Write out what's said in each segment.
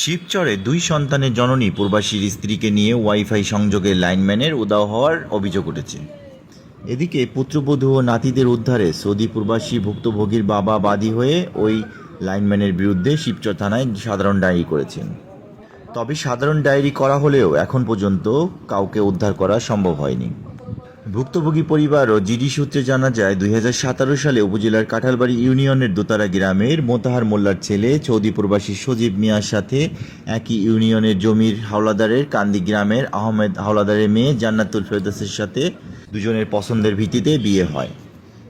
শিবচরে দুই সন্তানের জননী প্রবাসীর স্ত্রীকে নিয়ে ওয়াইফাই সংযোগে লাইনম্যানের উদাও হওয়ার অভিযোগ উঠেছে। এদিকে পুত্রবধূ ও নাতিদের উদ্ধারে সৌদি প্রবাসী ভুক্তভোগীর বাবা বাদী হয়ে ওই লাইনম্যানের বিরুদ্ধে শিবচর থানায় সাধারণ ডায়েরি করেছেন। তবে সাধারণ ডায়েরি করা হলেও এখন পর্যন্ত কাউকে উদ্ধার করা সম্ভব হয়নি। ভুক্তভোগী পরিবার ও জিডি সূত্রে জানা যায়, দুই সালে উপজেলার কাঁঠালবাড়ি ইউনিয়নের দোতারা গ্রামের মোতাহার মোল্লার ছেলে সৌদি প্রবাসী সজীব মিয়ার সাথে একই ইউনিয়নের জমির হাওলাদারের কান্দি গ্রামের আহমেদ হাওলাদারের মেয়ে জান্নাতুল ফেরদৌসের সাথে দুজনের পছন্দের ভিত্তিতে বিয়ে হয়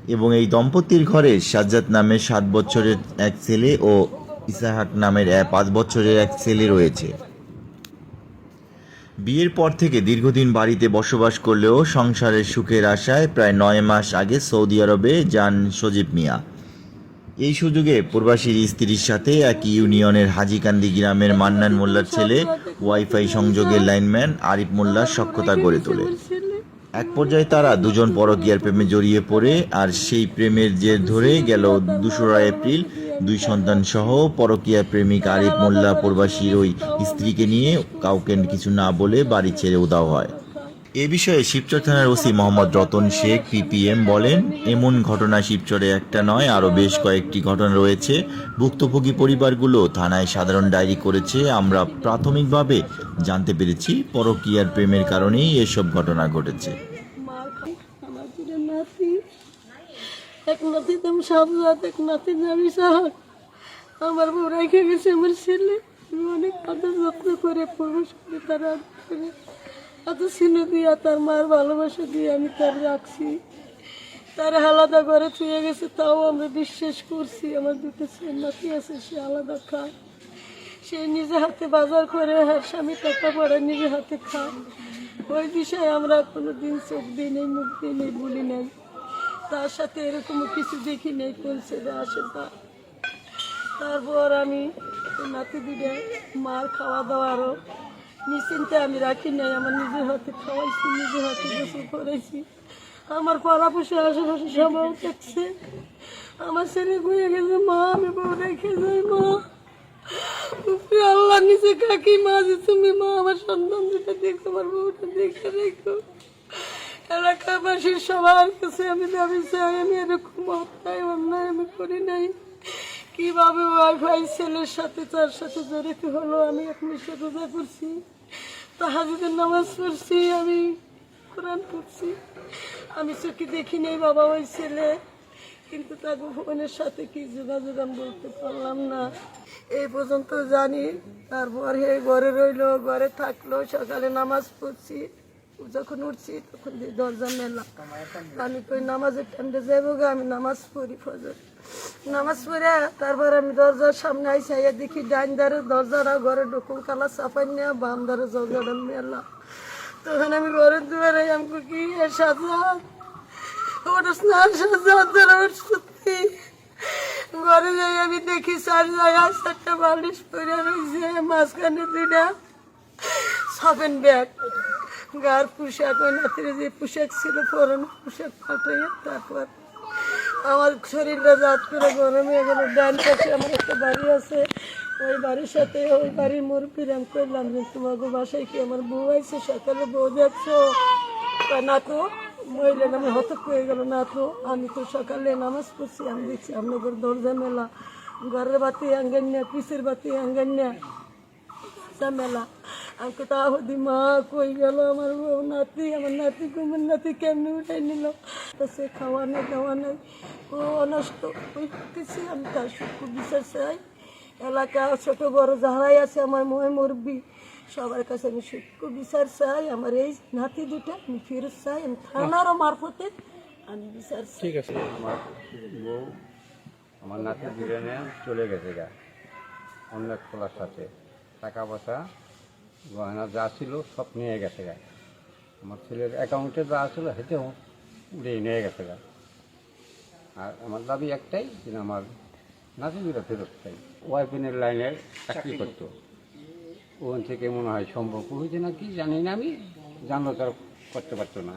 এবং এই দম্পতির ঘরে সাজ্জাদ নামের সাত বছরের এক ছেলে ও ইসাহাক নামের পাঁচ বছরের এক ছেলে রয়েছে। বিয়ের পর থেকে দীর্ঘদিন বাড়িতে বসবাস করলেও সংসারের সুখের আশায় প্রায় নয় মাস আগে সৌদি আরবে যান সজীব মিয়া। এই সুযোগে প্রবাসীর স্ত্রীর সাথে এক ইউনিয়নের হাজিকান্দি গ্রামের মান্নান মোল্লার ছেলে, ওয়াইফাই সংযোগের লাইনম্যান আরিফ মোল্লার সক্ষতা গড়ে তোলে। এক পর্যায়ে তারা দুজন পরকীয়ার প্রেমে জড়িয়ে পড়ে আর সেই প্রেমের জের ধরে গেল দোসরা এপ্রিল দুই সন্তান সহ পরকীয়া প্রেমিক আরিফ মোল্লা প্রবাসীর ওই স্ত্রীকে নিয়ে কাউকে কিছু না বলে বাড়ি ছেড়ে উদাও হয়। এ বিষয়ে শিবচর থানার ওসি মোহাম্মদ রতন শেখ, পিপিএম বলেন, এমন ঘটনা শিবচরে একটা নয়, আরও বেশ কয়েকটি ঘটনা রয়েছে। ভুক্তভোগী পরিবারগুলো থানায় সাধারণ ডায়েরি করেছে। আমরা প্রাথমিকভাবে জানতে পেরেছি পরকীয়ার প্রেমের কারণেই এসব ঘটনা ঘটেছে মার খাই আমার দুটো নাতি এক নাতি তো সাবজাত এক নাতি যাবি সাহাক আমার বউ রেখে গেছে আমার ছেলে। আমি অনেক আদর যত্ন করে প্রবেশ করে তারা এত স্নেহ দিয়া তার মার ভালোবাসা দিয়ে আমি তার রাখছি। তার আলাদা ঘরে ছুঁয়ে গেছে, তাও আমরা বিশ্বাস করছি। আমার দুটো ছেলে নাতি আছে, সে আলাদা খায়। সে নিজে হাতে বাজার করে, আর স্বামী টাকা পড়ে নিজে হাতে খায়। ওই বিষয়ে আমরা কোনো দিন চোখ দিই নেই মুখ দিই নেই বলি নাই। তার সাথে এরকম কিছু দেখি নেই কোন ছেলে আসে তা তারপর আমি নাতি দিলে মার খাওয়া দাওয়ারও নিশ্চিন্তে আমি রাখি নাই, আমার নিজের হাতে খাওয়াইছি, নিজের হাতে গোসল করেছি। আমার পাড়াপোষে আশেপাশে সবাই দেখছে। আমার ছেলে ঘুরে গেছে, মা, আমি বউ রেখে যাই, মা। আল্লাহ নিচে কাকি, মা যে তুমি, মা, আমার সন্তান দুটো দেখো আমার বউটা দেখে রেখো। এলাকাবাসীর সবার কাছে আমি দাবি চাই, আমি এরকম হত্যায় অন্যায় আমি করি নাই। কীভাবে ওয়াইফাই ছেলের সাথে, তার সাথে জড়িত হলো, আমি এক মিশে রোজা করছি। তাহাজুদের নামাজ পড়ছি, আমি কোরআন পড়ছি। আমি চোখে দেখি নেই বাবা ওই ছেলে, কিন্তু তার বোনের সাথে কি যোগাযোগ আমি বলতে পারলাম না। এই পর্যন্ত জানি, তারপর হে ঘরে রইল, ঘরে থাকল, সকালে নামাজ পড়ছি। যখন উঠছি, তখন দরজা মেলা। আমি কই, নামাজের টাইমটা যাব গা, আমি নামাজ পড়ি ফজর। নামাজ পড়ে, তারপর আমি দরজার সামনে আইসাইয়া দেখি ডাইন ধারে দরজাটা ঘরে ঢুকুন কালা চাপাই নেওয়া বাম ধারে দরজাটা মেলা। তখন আমি ঘরের দুয়ারে আমি কি সাথে ওটা স্নান সাজাতে সত্যি। ঘরে যাই আমি দেখি চার জায়গায় চারটা বালিশ পরে রয়েছে, মাঝখানে দুইটা সাবেন ব্যাগ। গার পোশাক ওই নাতিরে যে পোশাক ছিল, পরানো পোশাক ফাটাইয়া তারপর আমার শরীরটা জাত করে গরমে গেল। ডান পাশে আমার একটা বাড়ি আছে, ওই বাড়ির সাথে ওই বাড়ির মুরব্বীর আমি করলাম যে, তোমাকে বাসায় কি আমার বউ আইছে? সকালে বউ তা না তো মহিলা আমি হতক হয়ে গেল না তো আমি তো সকালে নামাজ পড়ছি, আমি দেখছি আপনাদের দরজা মেলা। ঘরের বাতি আঙ্গান না পিসের বাতি আঙ্গান না আমাকে তাহদি মা কই গেল? আমার বউ নাতি আমার নাতি কুমার নাতি কেমনি উঠে নিল? তা সে খাওয়া নেই খাওয়া নেই। ও নষ্ট হইতেছে আমি তার সুখ বিশ্বাস চাই। এলাকা ছোট বড় যারাই আছে আমার ময় মুরব্বী সবার কাছে আমি সুখ বিচার চাই আমার এই নাতি দুটা আমি ফেরত চাই। আমি থানারও মারফতে আমি বিচার চাই। আমার বউ আমার নাতি দুজনে চলে গেছে গা অন্য খোলার সাথে। টাকা পয়সা গয়না যা ছিল সব নিয়ে গেছে গা। আমার ছেলের অ্যাকাউন্টে যা ছিল হেঁটেও উড়িয়ে নিয়ে গেছে গা। আর আমার দাবি একটাই যে আমার নাতি দুটো ফেরত চাই। ওয়াইফিনের লাইনে চাকরি করতো। ওখান থেকে মনে হয় সম্পর্ক হয়েছে না কি জানি না আমি। জানলো তার করতে পারতো না।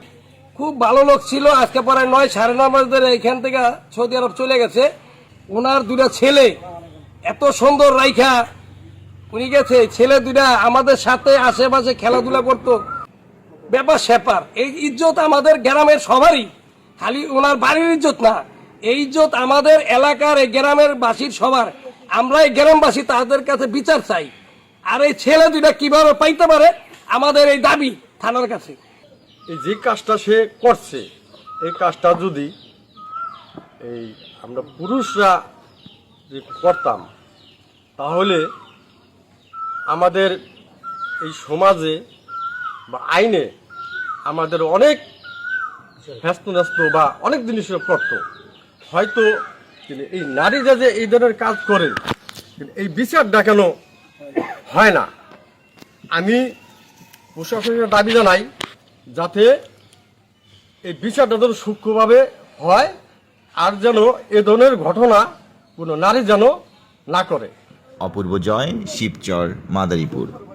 খুব ভালো লোক ছিল আজকে পরে নয় সাড়ে নয় মাস ধরে এখান থেকে সৌদি আরব চলে গেছে। ওনার দুটা ছেলে এত সুন্দর রাইখা উনি গেছে, ছেলে দুটা আমাদের সাথে আশেপাশে খেলাধুলা করতো। ব্যাপার স্যাপার, এই ইজ্জত আমাদের গ্রামের সবারই। খালি ওনার বাড়ির ইজ্জত না, এই ইজ্জত আমাদের এলাকার এই গ্রামের বাসীর সবার। আমরা এই গ্রামবাসী, তাদের কাছে বিচার চাই। আর এই ছেলে দুইটা কীভাবে পাইতে পারে? আমাদের এই দাবি থানার কাছে। এই যে কাজটা সে করছে, এই কাজটা যদি এই আমরা পুরুষরা যে করতাম, তাহলে আমাদের এই সমাজে বা আইনে আমাদের অনেক ব্যস্ত ন্যস্ত বা অনেক জিনিসের করতো। হয়তো এই নারীরা যে এই ধরনের কাজ করে এই বিচারটা কেন হয় না? আমি প্রশাসনের দাবি জানাই, যাতে এই বিচারটা যেন সূক্ষ্মভাবে হয় আর যেন এ ধরনের ঘটনা কোনো নারী যেন না করে। অপূর্ব জয় শিবচর মাদারীপুর।